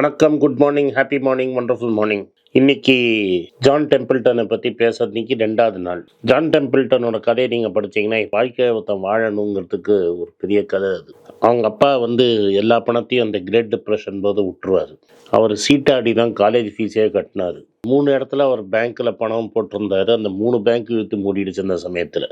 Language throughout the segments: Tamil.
வணக்கம் good morning happy morning wonderful morning இன்னைக்கு ஜான் டெம்பிள்டனை பற்றி பேசுறதுக்கு ரெண்டாவது நாள். ஜான் டெம்பிள்டனோட கதையை நீங்கள் படிச்சீங்கன்னா வாழ்க்கையை ஒருத்தன் வாழணுங்கிறதுக்கு ஒரு பெரிய கதை அது. அவங்க அப்பா வந்து எல்லா பணத்தையும் அந்த கிரேட் டிப்ரெஷன் போது விட்டுருவார். அவர் சீட்டாடி தான் காலேஜ் ஃபீஸே கட்டினாரு. மூணு இடத்துல அவர் பேங்க்கில் பணம் போட்டிருந்தாரு. அந்த மூணு பேங்க் இழுத்து மூடிடுச்சு அந்த சமயத்தில்.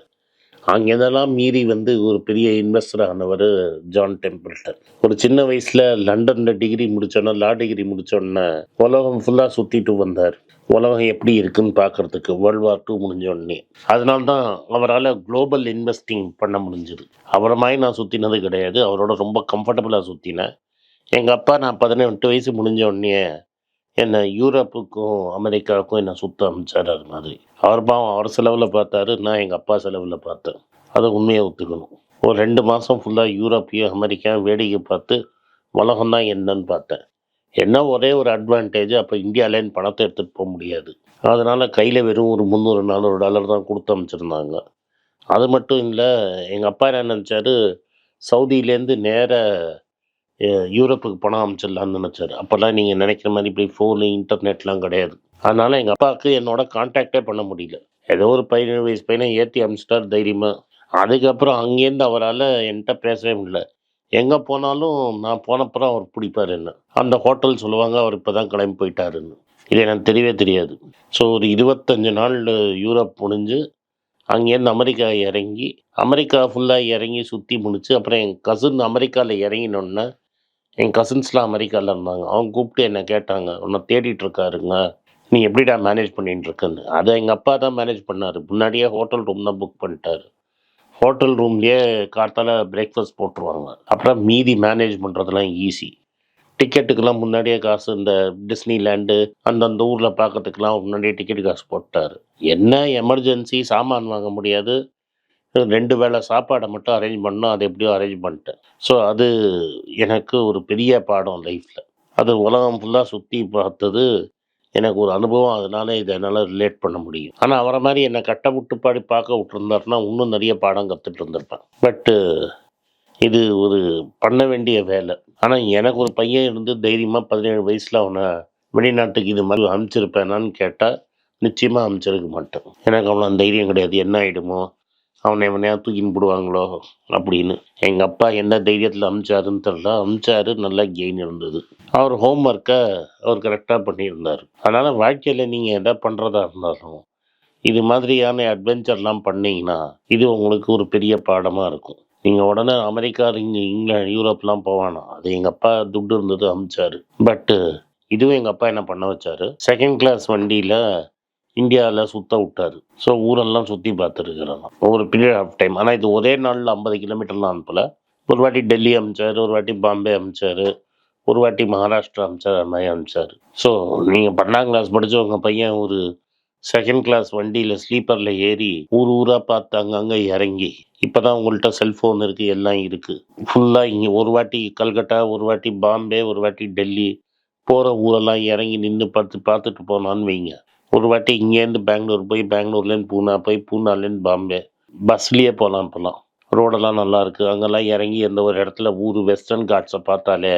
அங்கேதெல்லாம் மீறி வந்து ஒரு பெரிய இன்வெஸ்டர் ஆனவர் ஜான் டெம்பிள்டன் ஒரு சின்ன வயசில் லண்டனில் டிகிரி முடிச்சோன்னா லா டிகிரி முடிச்சோன்னே உலகம் ஃபுல்லாக சுற்றிட்டு வந்தார். உலகம் எப்படி இருக்குன்னு பார்க்கறதுக்கு வேர்ல்டு வார் டூ முடிஞ்சோடனே அதனால தான் அவரால் குளோபல் இன்வெஸ்டிங் பண்ண முடிஞ்சுது. அவரை மாதிரி நான் சுற்றினது கிடையாது. அவரோட ரொம்ப கம்ஃபர்டபுளாக சுற்றினேன் எங்கள் அப்பா நான் பதினெட்டு வயசு முடிஞ்ச உடனே என்னை யூரோப்புக்கும் அமெரிக்காவுக்கும் என்னை சுத்த அமைச்சார் அது மாதிரி. அவர் பாவம் அவர் செலவில் பார்த்தாரு நான் எங்கள் அப்பா செலவில் பார்த்தேன். அதை உண்மையை ஒத்துக்கணும். ஒரு ரெண்டு மாதம் ஃபுல்லாக யூரோப்பையும் அமெரிக்கா வேடிக்கை பார்த்து உலகம் தான் என்னன்னு பார்த்தேன். என்ன ஒரே ஒரு அட்வான்டேஜ் அப்போ இந்தியாவிலேருந்து பணத்தை எடுத்துகிட்டு போக முடியாது. அதனால் கையில் வெறும் ஒரு முந்நூறு நானூறு டாலர் தான் கொடுத்து அமைச்சிருந்தாங்க. அது மட்டும் இல்லை எங்கள் அப்பா என்ன நினச்சாரு சவுதியிலேருந்து நேராக யூரோப்புக்கு பணம் அமைச்சிடலான்னு நினச்சாரு. அப்போல்லாம் நீங்கள் நினைக்கிற மாதிரி இப்படி ஃபோனு இன்டர்நெட்லாம் கிடையாது. அதனால் எங்கள் அப்பாவுக்கு என்னோட கான்டாக்டே பண்ண முடியல. ஏதோ ஒரு பதினேழு வயசு பையனை ஏற்றி அமிச்சிட்டார் தைரியமாக அதுக்கப்புறம் அங்கேருந்து அவரால் என்கிட்ட பேசவே முடியல. எங்கே போனாலும் நான் போனப்புறம் அவர் பிடிப்பார் என்ன. அந்த ஹோட்டல் சொல்லுவாங்க அவர் இப்போ தான் கிளம்பி போயிட்டாருன்னு. இது எனக்கு தெரியவே தெரியாது. ஸோ ஒரு இருபத்தஞ்சு நாள் யூரோப் முடிஞ்சு அங்கேருந்து அமெரிக்கா இறங்கி அமெரிக்கா ஃபுல்லாக இறங்கி சுற்றி முடிச்சு அப்புறம் என் கசின் அமெரிக்காவில் இறங்கினோன்னே என் கசின்ஸ்லாம் அமெரிக்காவில் இருந்தாங்க. அவங்க கூப்பிட்டு என்னை கேட்டாங்க உன்னை தேடிட்டு இருக்காருங்க. நீ எப்படிடா மேனேஜ் பண்ணிட்டு இருக்கன்னு அதை எங்கள் அப்பா தான் மேனேஜ் பண்ணார். முன்னாடியே ஹோட்டல் ரூம் தான் புக் பண்ணிட்டாரு. ஹோட்டல் ரூம்லேயே கார்த்தால பிரேக்ஃபாஸ்ட் போட்டுருவாங்க. அப்புறம் மீதி மேனேஜ் பண்ணுறதுலாம் ஈஸி டிக்கெட்டுக்கெல்லாம் முன்னாடியே காசு இந்த டிஸ்னி லேண்டு அந்தந்த ஊரில் பார்க்கறதுக்கெல்லாம் முன்னாடியே டிக்கெட் காசு போட்டார். என்ன எமர்ஜென்சி சாமான் வாங்க முடியாது. ரெண்டு வேளை சாப்பாடை மட்டும் அரேஞ்ச் பண்ணோம் அது எப்படியோ அரேஞ்ச் பண்ணிட்டேன். ஸோ அது எனக்கு ஒரு பெரிய பாடம் லைஃப்பில் அது உலகம் ஃபுல்லாக சுற்றி பார்த்தது எனக்கு ஒரு அனுபவம். அதனால இதை என்னால் ரிலேட் பண்ண முடியும். ஆனால் அவரை மாதிரி என்னை கட்ட விட்டு பாடி பார்க்க விட்டுருந்தாருன்னா இன்னும் நிறைய பாடம் கற்றுட்டு இருந்திருப்பேன். பட்டு இது ஒரு பண்ண வேண்டிய வேலை. ஆனால் எனக்கு ஒரு பையன் இருந்து தைரியமாக பதினேழு வயசில் அவனை வெளிநாட்டுக்கு இது மாதிரி அனுப்பிச்சிருப்பேனான்னு கேட்டால் நிச்சயமாக அனுப்பிச்சிருக்க மாட்டேன். எனக்கு அவ்வளோ தைரியம் கிடையாது. என்ன ஆகிடுமோ அவனை எவனையா தூக்கின்னு போடுவாங்களோ அப்படின்னு. எங்கள் அப்பா என்ன தைரியத்தில் அமிச்சாருன்னு தெரில அமிச்சாரு நல்லா கெயின் இருந்தது. அவர் ஹோம்ஒர்க்கை அவர் கரெக்டாக பண்ணியிருந்தார். அதனால் வாழ்க்கையில் நீங்கள் எதை பண்ணுறதா இருந்தாலும் இது மாதிரியான அட்வென்ச்சர்லாம் பண்ணிங்கன்னா இது உங்களுக்கு ஒரு பெரிய பாடமாக இருக்கும். நீங்கள் உடனே அமெரிக்கா இங்கே இங்கிலாந்து யூரோப்லாம் போவானா? அது எங்கள் அப்பா துட்டு இருந்தது அமிச்சாரு. பட்டு இதுவும் எங்கள் அப்பா என்ன பண்ண வச்சாரு? செகண்ட் கிளாஸ் வண்டியில் இந்தியாவில் சுத்த விட்டார். ஸோ ஊரெல்லாம் சுற்றி பார்த்துருக்குறோம் ஒரு பீரியட் ஆஃப் டைம் ஆனால் இது ஒரே நாளில் ஐம்பது கிலோமீட்டர்லாம் அனுப்பல ஒரு வாட்டி டெல்லி அமிச்சார் ஒரு வாட்டி பாம்பே அமிச்சார் ஒரு வாட்டி மகாராஷ்டிரா அமிச்சார் அது மாதிரி அமிச்சார். ஸோ நீங்கள் பன்னாம் கிளாஸ் படித்தவங்க பையன் ஒரு செகண்ட் கிளாஸ் வண்டியில் ஸ்லீப்பரில் ஏறி ஊர் ஊராக பார்த்து அங்கங்கே இறங்கி இப்போ தான் உங்கள்கிட்ட செல்ஃபோன் இருக்குது எல்லாம் இருக்குது ஃபுல்லாக இங்கே ஒரு வாட்டி கல்கட்டா ஒரு வாட்டி பாம்பே ஒரு வாட்டி டெல்லி போகிற ஊரெல்லாம் இறங்கி நின்று பார்த்து பார்த்துட்டு போனான்னு வைங்க. ஒரு வாட்டி இங்கேருந்து பெங்களூர் போய் பெங்களூர்லேருந்து பூனா போய் பூனாலேருந்து பாம்பே. பஸ்லேயே போகலாம் இப்போலாம். ரோடெல்லாம் நல்லாயிருக்கு அங்கெல்லாம் இறங்கி எந்த ஒரு இடத்துல ஊர் வெஸ்டர்ன் காட்ஸை பார்த்தாலே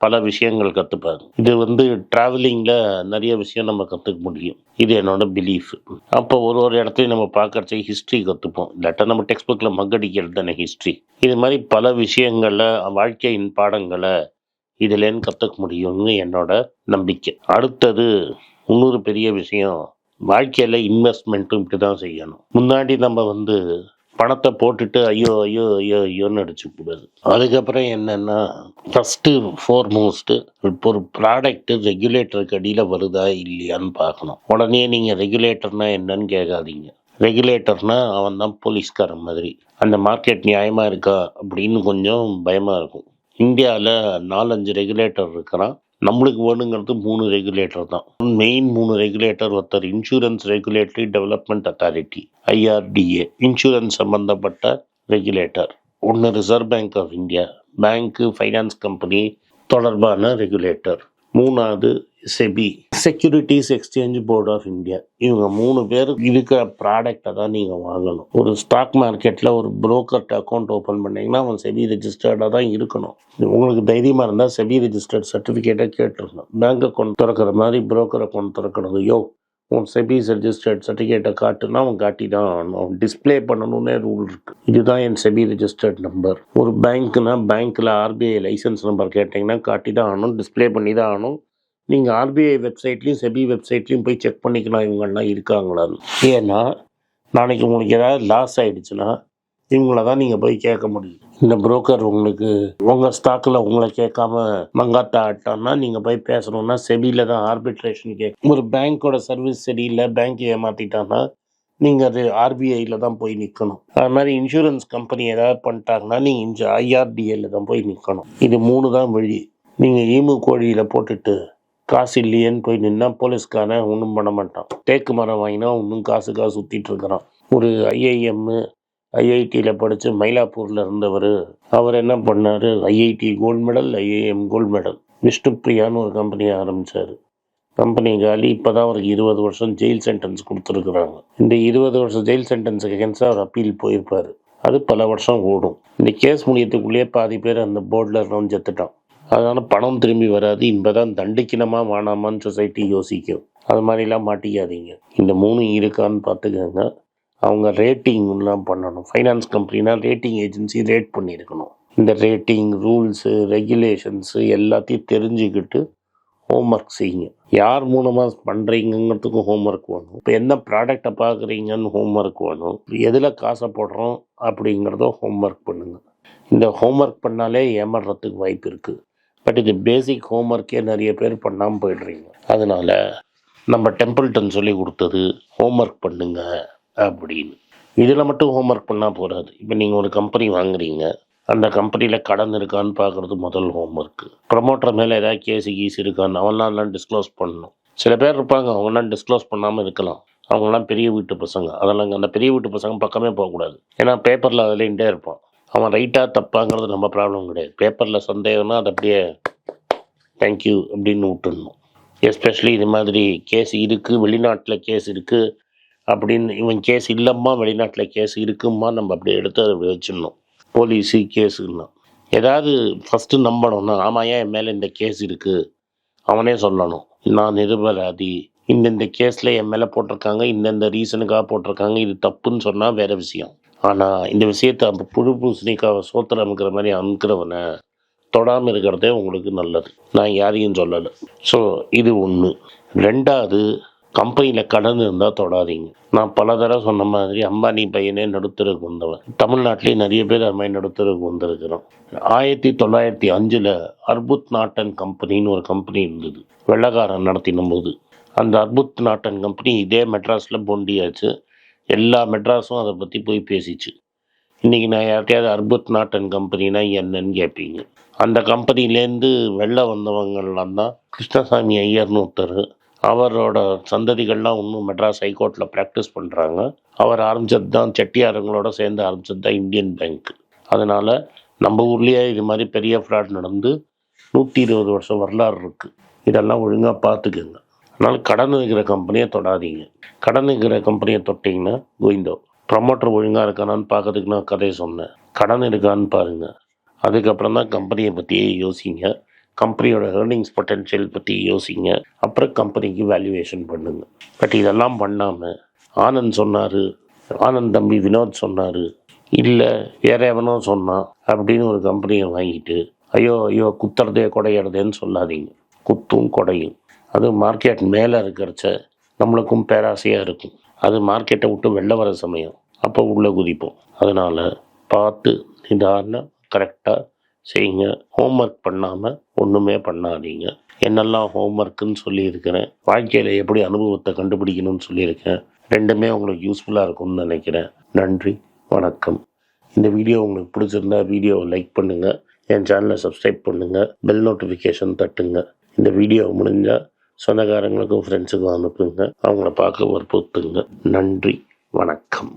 பல விஷயங்கள் கற்றுப்பாங்க இது வந்து ட்ராவலிங்கில் நிறைய விஷயம் நம்ம கற்றுக்க முடியும். இது என்னோட பிலீஃப் அப்போ ஒரு ஒரு இடத்துலையும் நம்ம பார்க்கறச்ச ஹிஸ்ட்ரி கற்றுப்போம் இல்லாட்டா நம்ம டெக்ஸ்ட் புக்கில் மக்கடிக்கிறது தானே ஹிஸ்ட்ரி இது மாதிரி பல விஷயங்களில் வாழ்க்கையின் பாடங்களை இதுலேருந்து கற்றுக்க முடியும்னு என்னோட நம்பிக்கை. அடுத்தது இன்னொரு பெரிய விஷயம் வாழ்க்கையில் இன்வெஸ்ட்மெண்ட்டும் இப்படி தான் செய்யணும். முன்னாடி நம்ம வந்து பணத்தை போட்டுட்டு ஐயோ ஐயோ ஐயோ ஐயோன்னு அடிச்சுக்கூடாது அதுக்கப்புறம் என்னென்னா ஃபஸ்ட்டு ஃபோர்மோஸ்ட்டு இப்போ ஒரு ப்ராடக்ட்டு ரெகுலேட்டருக்கு அடியில் வருதா இல்லையான்னு பார்க்கணும். உடனே நீங்கள் ரெகுலேட்டர்னா என்னன்னு கேட்காதீங்க. ரெகுலேட்டர்னால் அவன் தான் போலீஸ்காரன் மாதிரி. அந்த மார்க்கெட் நியாயமாக இருக்கா அப்படின்னு கொஞ்சம் பயமாக இருக்கும். இந்தியாவில் நாலஞ்சு ரெகுலேட்டர் இருக்கிறான். நம்மளுக்கு வேணுங்கிறது மூணு ரெகுலேட்டர் தான். மெயின் மூணு ரெகுலேட்டர் ஒருத்தர் insurance regulatory development authority IRDA insurance சம்பந்தப்பட்ட ரெகுலேட்டர் ஒன்று ரிசர்வ் பேங்க் ஆஃப் இந்தியா பேங்க்கு ஃபைனான்ஸ் கம்பெனி தொடர்பான ரெகுலேட்டர் மூணாவது SEBI. Securities exchange board of India இவங்க மூணு பேர் இருக்கிற ப்ராடக்டை தான் நீங்கள் வாங்கணும். ஒரு ஸ்டாக் மார்க்கெட்டில் ஒரு புரோக்கர்ட் அக்கௌண்ட் ஓப்பன் பண்ணிங்கன்னா அவன் செபி ரெஜிஸ்டர்டாக தான் இருக்கணும். உங்களுக்கு தைரியமாக இருந்தால் செபி ரெஜிஸ்டர்ட் சர்டிஃபிகேட்டை கேட்டுருணும் பேங்க் அக்கௌண்ட் திறக்கிற மாதிரி புரோக்கர் அக்கௌண்ட் திறக்கிறது. யோ உன் செபிஸ் ரெஜிஸ்டர்ட் சர்டிஃபிகேட்டை காட்டுனா அவன் காட்டி தான் ஆகணும் டிஸ்ப்ளே பண்ணணும்னே ரூல் இருக்கு. இதுதான் என் செபி ரெஜிஸ்டர்ட் நம்பர் ஒரு பேங்க்னா பேங்க்கில் ஆர்பிஐ லைசன்ஸ் நம்பர் கேட்டிங்கன்னா காட்டி தான் ஆகணும் டிஸ்ப்ளே பண்ணி தான் ஆகணும். நீங்கள் ஆர்பிஐ வெப்சைட்லேயும் செபி வெப்சைட்லேயும் போய் செக் பண்ணிக்கலாம் இவங்கெல்லாம் இருக்காங்களான்னு ஏன்னா நாளைக்கு உங்களுக்கு ஏதாவது லாஸ் ஆகிடுச்சுன்னா இவங்கள தான் நீங்கள் போய் கேட்க முடியும். இந்த புரோக்கர் உங்களுக்கு உங்கள் ஸ்டாக்கில் உங்களை கேட்காம மங்காத்தா ஆட்டோன்னா நீங்கள் போய் பேசணும்னா செபியில் தான் ஆர்பிட்ரேஷன் கேட்கும் ஒரு பேங்க்கோட சர்வீஸ் சரியில்லை பேங்க் ஏமாற்றிட்டான்னா நீங்கள் அது ஆர்பிஐயில் தான் போய் நிற்கணும் அது மாதிரி இன்சூரன்ஸ் கம்பெனி ஏதாவது பண்ணிட்டாங்கன்னா நீங்கள் இன்ஜ ஐஆர்டிஏல தான் போய் நிற்கணும் இது மூணு தான் வழி. நீங்கள் ஈமு கோழியில் போட்டுட்டு காசு இல்லையேன்னு போய் நின்னா போலீஸ்காரன் ஒன்றும் பண்ண மாட்டான். தேக்கு மரம் வாங்கினா ஒன்றும் காசுக்காக சுற்றிட்டு இருக்கிறான். ஒரு ஐஐஎம்மு ஐஐடியில் படித்து மயிலாப்பூரில் இருந்தவர் அவர் என்ன பண்ணார்? IIT gold medal IIM gold medal விஷ்ணுப்ரியான்னு ஒரு கம்பெனியை ஆரம்பித்தார் கம்பெனி காலி இப்போ தான் அவருக்கு இருபது வருஷம் ஜெயில் சென்டென்ஸ் கொடுத்துருக்குறாங்க. இந்த இருபது வருஷம் ஜெயில் சென்டென்ஸுக்கு அகேன்ஸ்டாக அவர் அப்பீல் போயிருப்பார். அது பல வருஷம் ஓடும். இந்த கேஸ் முடியத்துக்குள்ளேயே பாதி பேர் அந்த போர்டில் இருந்தவன் செத்துட்டான். அதனால் பணம் திரும்பி வராது. இப்போ தான் தண்டிக்கணுமா வேணாமான்னு சொசைட்டி யோசிக்கும். அது மாதிரிலாம் மாட்டிக்காதீங்க. இந்த மூணு இருக்கான்னு பார்த்துக்கோங்க. அவங்க ரேட்டிங்லாம் பண்ணணும். ஃபைனான்ஸ் கம்பெனினா ரேட்டிங் ஏஜென்சி ரேட் பண்ணியிருக்கணும். இந்த ரேட்டிங் ரூல்ஸு ரெகுலேஷன்ஸு எல்லாத்தையும் தெரிஞ்சுக்கிட்டு ஹோம்ஒர்க் செய்யுங்க. யார் மூலமாக பண்ணுறீங்கிறதுக்கும் ஹோம்ஒர்க் வேணும். இப்போ என்ன ப்ராடக்டை பார்க்குறீங்கன்னு ஹோம்ஒர்க் வேணும். எதில் காசை போடுறோம் அப்படிங்கிறதும் ஹோம்ஒர்க் பண்ணுங்கள் இந்த ஹோம்ஒர்க் பண்ணாலே ஏமாறுறதுக்கு வாய்ப்பு இருக்குது பட் இது பேசிக் ஹோம்ஒர்க்கே நிறைய பேர் பண்ணாமல் போயிடுறீங்க. அதனால் நம்ம டெம்பிள்டன் சொல்லி கொடுத்தது ஹோம்ஒர்க் பண்ணுங்க அப்படின்னு. இதில் மட்டும் ஹோம்ஒர்க் பண்ணால் போகாது இப்போ நீங்கள் ஒரு கம்பெனி வாங்குறீங்க. அந்த கம்பெனியில் கடன் இருக்கான்னு பார்க்குறது முதல் ஹோம்ஒர்க்கு ப்ரமோட்டர் மேலே ஏதாவது கேஸு கீஸ் இருக்கான்னு அவன்லாம் எல்லாம் டிஸ்க்ளோஸ் பண்ணணும். சில பேர் இருப்பாங்க அவங்களாம் டிஸ்க்ளோஸ் பண்ணாமல் இருக்கலாம். அவங்களாம் பெரிய வீட்டு பசங்க. அதெல்லாம் அந்த பெரிய வீட்டு பசங்க பக்கமே போகக்கூடாது. ஏன்னா பேப்பரில் அதில் இருப்பான். அவன் ரைட்டாக தப்பாங்கிறது நம்ம ப்ராப்ளம் கிடையாது. பேப்பரில் சந்தேகம்னா அது அப்படியே தேங்க்யூ அப்படின்னு விட்டுடணும். எஸ்பெஷலி இது மாதிரி கேஸ் இருக்குது வெளிநாட்டில் கேஸ் இருக்குது அப்படின்னு இவன் கேஸ் இல்லைம்மா வெளிநாட்டில் கேஸ் இருக்குமா நம்ம அப்படியே எடுத்து அதை அப்படி வச்சிடணும். போலீஸு கேஸுன்னா ஏதாவது ஃபஸ்ட்டு நம்பணும்னா ஆமாம் ஏன் என் மேலே இந்த கேஸ் இருக்குது அவனே சொல்லணும். நான் நிரபராதி. இந்தந்த கேஸில் என் மேலே போட்டிருக்காங்க இந்தந்த ரீசனுக்காக போட்டிருக்காங்க இது தப்புன்னு சொன்னால் வேறு விஷயம். ஆனால் இந்த விஷயத்தை அப்போ புழு பூசணிக்காவை சோத்தில் அமுக்கிற மாதிரி அமுக்கிறவனை தொடாமல் இருக்கிறதே உங்களுக்கு நல்லது. நான் யாரையும் சொல்லலை. ஸோ இது ஒன்று ரெண்டாவது கம்பெனியில் கடன் இருந்தால் தொடாதீங்க. நான் பல தடவை சொன்ன மாதிரி அம்பானி பையனே நடுத்தருக்கு வந்தவன். தமிழ்நாட்டிலேயே நிறைய பேர் அது மாதிரி நடுத்தருக்கு வந்திருக்கிறோம். ஆயிரத்தி தொள்ளாயிரத்தி அஞ்சில் அர்புத் நாட்டன் கம்பெனின்னு ஒரு கம்பெனி இருந்தது. வெள்ளக்காரன் நடத்தின போது அந்த அர்புத் நாட்டன் கம்பெனி இதே மெட்ராஸில் பொண்டியாச்சு. எல்லா மெட்ராஸும் அதை பற்றி போய் பேசிச்சு. இன்றைக்கி நான் யார்கிட்டயாவது அர்புத் நாட்டன் கம்பெனினா என்னன்னு கேட்பீங்க அந்த கம்பெனிலேருந்து வெளில வந்தவங்கள்லாம் தான் கிருஷ்ணசாமி ஐயர்னு ஒருத்தர் அவரோட சந்ததிகள்லாம் இன்னும் மெட்ராஸ் ஹைகோர்ட்டில் ப்ராக்டிஸ் பண்ணுறாங்க அவர் ஆரம்பித்தது தான் செட்டியாரங்களோட சேர்ந்து ஆரம்பித்தது தான் இந்தியன் பேங்க் அதனால் நம்ம ஊர்லேயே இது மாதிரி பெரிய ஃப்ராட் நடந்து நூற்றி இருபது வருஷம் வரலாறு இருக்குது இதெல்லாம் ஒழுங்காக பார்த்துக்குங்க அதனால் கடன் இருக்கிற கம்பெனியை தொடாதீங்க. கடன் இருக்கிற கம்பெனியை தொட்டிங்கன்னா கோவிந்தோ ப்ரமோட்டர் ஒழுங்காக இருக்கானான்னு பார்க்கறதுக்கு நான் கதையை சொன்னேன். கடன் இருக்கான்னு பாருங்கள் அதுக்கப்புறம் தான் கம்பெனியை பற்றியே யோசிங்க. கம்பெனியோட ஏர்னிங்ஸ் பொட்டென்ஷியல் பற்றி யோசிங்க. அப்புறம் கம்பெனிக்கு வேல்யூவேஷன் பண்ணுங்க. பட் இதெல்லாம் பண்ணாமல் ஆனந்த் சொன்னார் ஆனந்த் தம்பி வினோத் சொன்னார் இல்லை வேற எவனோ சொன்னான் அப்படின்னு ஒரு கம்பெனியை வாங்கிட்டு ஐயோ ஐயோ குத்துறதே குடையிறதேன்னு சொல்லாதீங்க. குத்தும் குடையும். அது மார்க்கெட் மேலே இருக்கிறச்ச நம்மளுக்கும் பேராசையாக இருக்கும். அது மார்க்கெட்டை விட்டு வெளில வர சமயம் அப்போ உள்ளே குதிப்போம். அதனால் பார்த்து நிதான கரெக்டாக செய்யுங்க. ஹோம்ஒர்க் பண்ணாமல் ஒன்றுமே பண்ணாதீங்க. என்னெல்லாம் ஹோம்ஒர்க்குன்னு சொல்லியிருக்கிறேன். வாழ்க்கையில் எப்படி அனுபவத்தை கண்டுபிடிக்கணும்னு சொல்லியிருக்கேன். ரெண்டுமே உங்களுக்கு யூஸ்ஃபுல்லாக இருக்கும்னு நினைக்கிறேன். நன்றி வணக்கம். இந்த வீடியோ உங்களுக்கு பிடிச்சிருந்தா வீடியோவை லைக் பண்ணுங்கள் என் சேனலை சப்ஸ்கிரைப் பண்ணுங்கள் பெல் நோட்டிஃபிகேஷன் தட்டுங்க. இந்த வீடியோ முடிஞ்சால் சொந்தக்காரங்களுக்கும் ஃப்ரெண்ட்ஸுக்கும் அனுப்புங்க அவங்கள பார்க்க வற்புறுத்துங்க நன்றி. வணக்கம்.